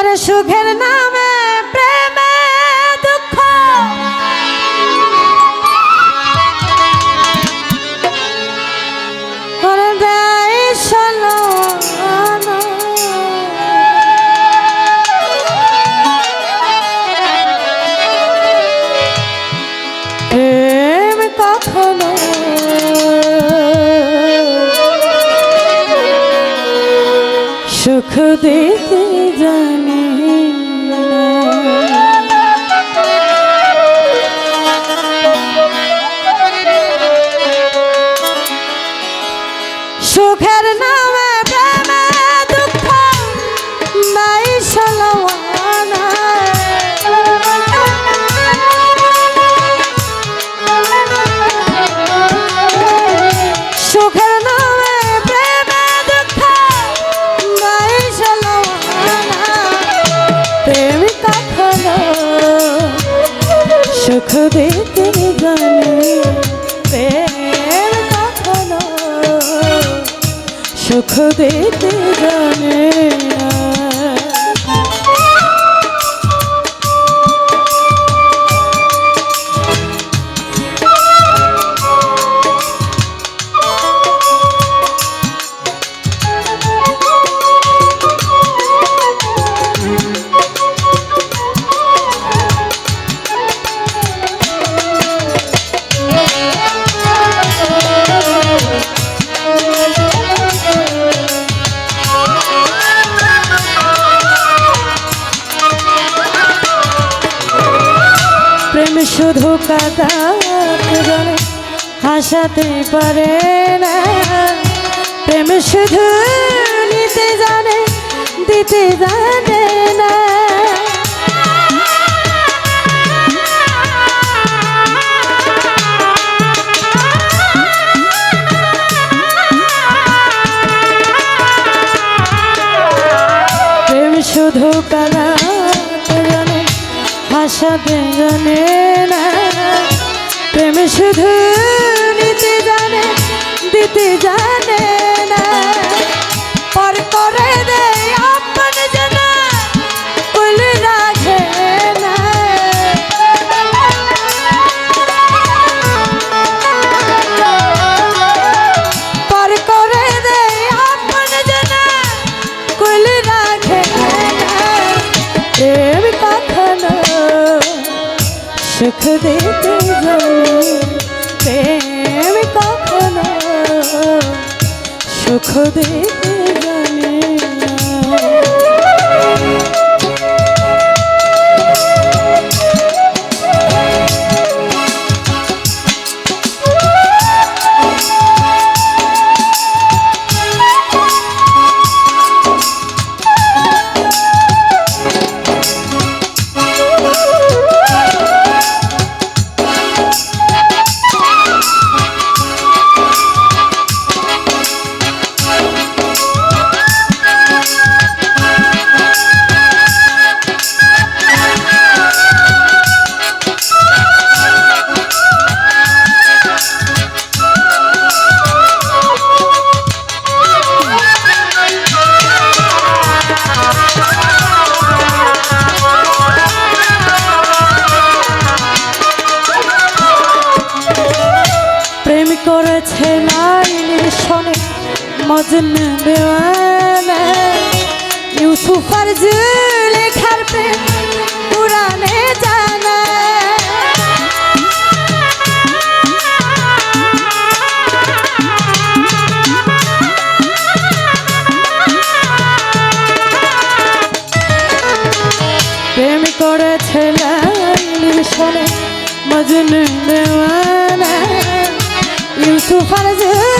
ওরে সুখের নামে প্রেমে দুঃখ। সুখ দিতে জানি। দিতে জানে না। শুধু কাদাতে হাসাতে পারে না। প্রেম শুধু নিতে জানে দিতে জানে না। শুধু জানে হাসাতে জানে না। প্রেম শুধু নিতে জানে দিতে জানে। দিতে জানে প্রেম কখনো সুখ মজন দেওয়ানা ইউসুফার লেখার প্রেম পুরানে জানা প্রেম করেছে লাইনের শোনে মজন দেওয়ানা ইউসুফার লেখার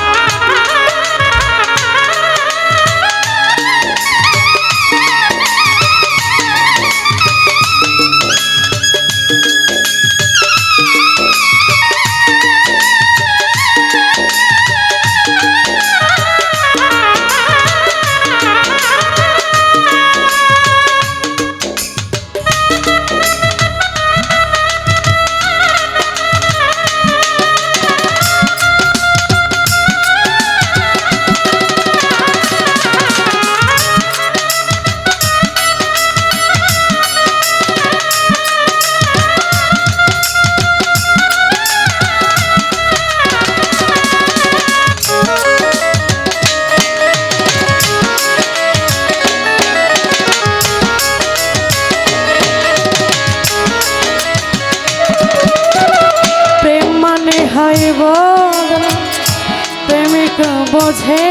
take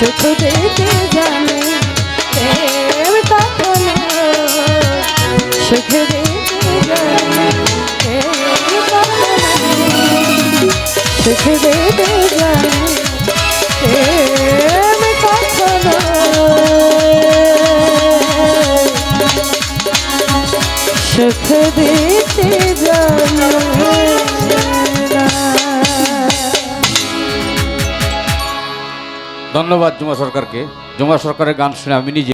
Show Code. ধন্যবাদ জুমা সরকারকে। জুমা সরকারের গান শুনে আমি নিজে